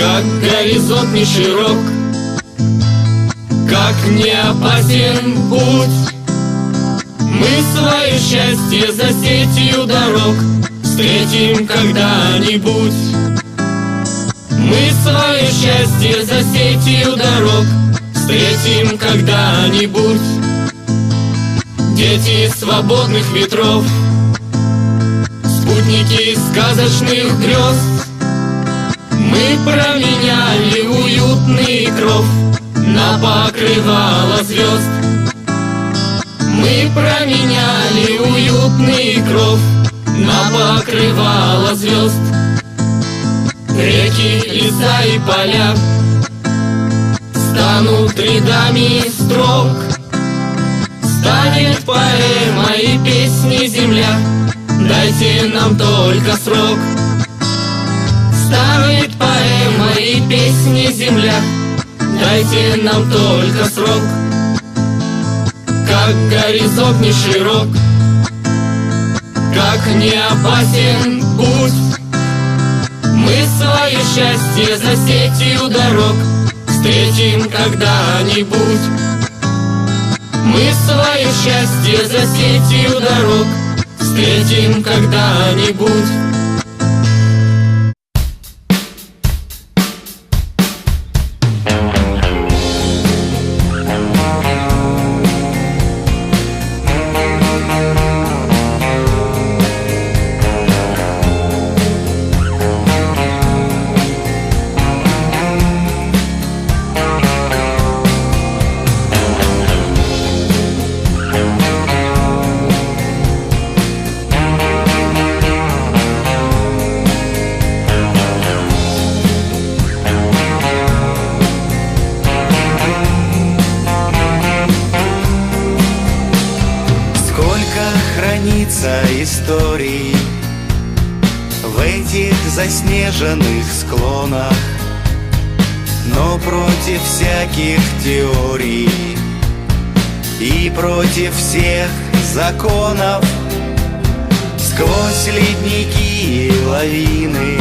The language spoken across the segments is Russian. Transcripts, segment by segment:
Как горизонт не широк Как не опасен путь. Мы свое счастье за сетью дорог Встретим когда-нибудь. Мы свое счастье за сетью дорог Встретим когда-нибудь. Дети свободных ветров Спутники сказочных грез Мы променяли уютный кров На покрывало звезд. Мы променяли уютный кров На покрывало звезд. Реки, леса и поля Станут рядами строк. Станет поэмой песни земля Дайте нам только срок поэмой песни земля Дайте нам только срок. Как горизонт не широк Как не опасен путь. Мы свое счастье за сетью дорог Встретим когда-нибудь. Мы свое счастье за сетью дорог Встретим когда-нибудь историй В этих заснеженных склонах Но против всяких теорий И против всех законов. Сквозь ледники и лавины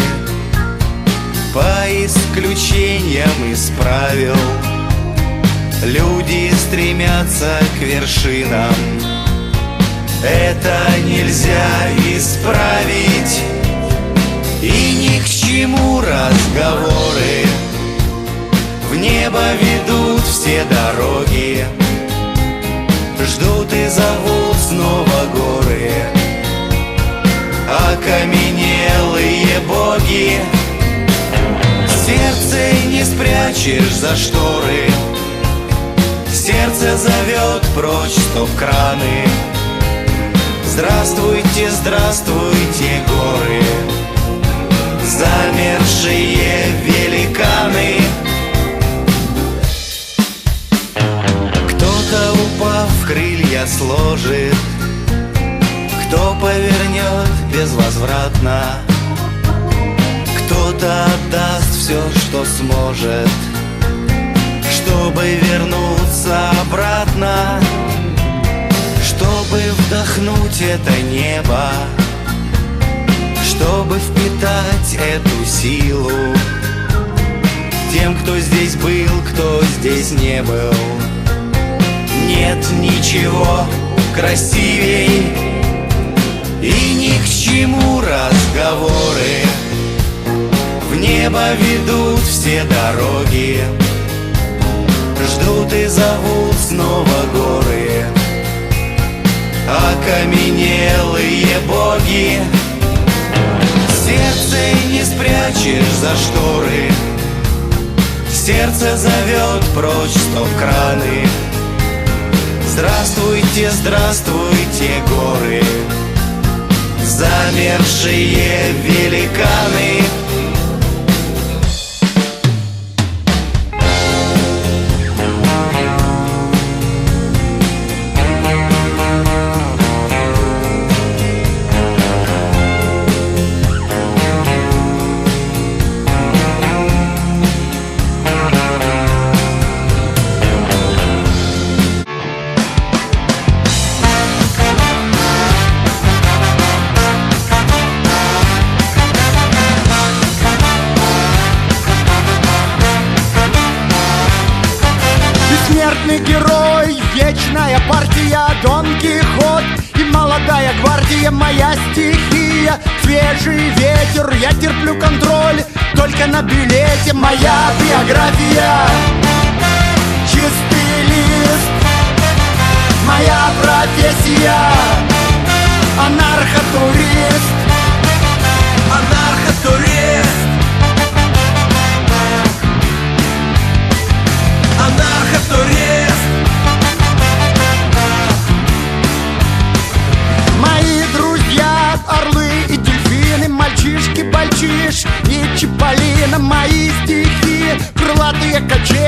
По исключениям из правил Люди стремятся к вершинам. Это нельзя Окаменелые боги. Сердце не спрячешь за шторы. Сердце зовет прочь стоп-краны Здравствуйте, здравствуйте, горы. Замершие великаны. Кто-то, упав, крылья сложит безвозвратно. Кто-то отдаст все, что сможет Чтобы вернуться обратно чтобы вдохнуть это небо Чтобы впитать эту силу Тем, кто здесь был, кто здесь не был. Нет ничего красивей И ни к чему разговоры. В небо ведут все дороги. Ждут и зовут снова горы. Окаменелые боги. Сердце не спрячешь за шторы. Сердце зовет прочь стоп-краны Здравствуйте, здравствуйте, горы Замершие великаны герой, вечная партия Дон Кихот и молодая гвардия. Моя стихия, свежий ветер Я терплю контроль. Только на билете Моя биография, чистый лист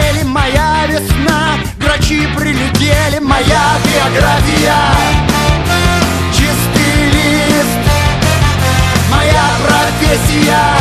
качели Моя весна, грачи прилетели Моя биография, чистый лист Моя профессия,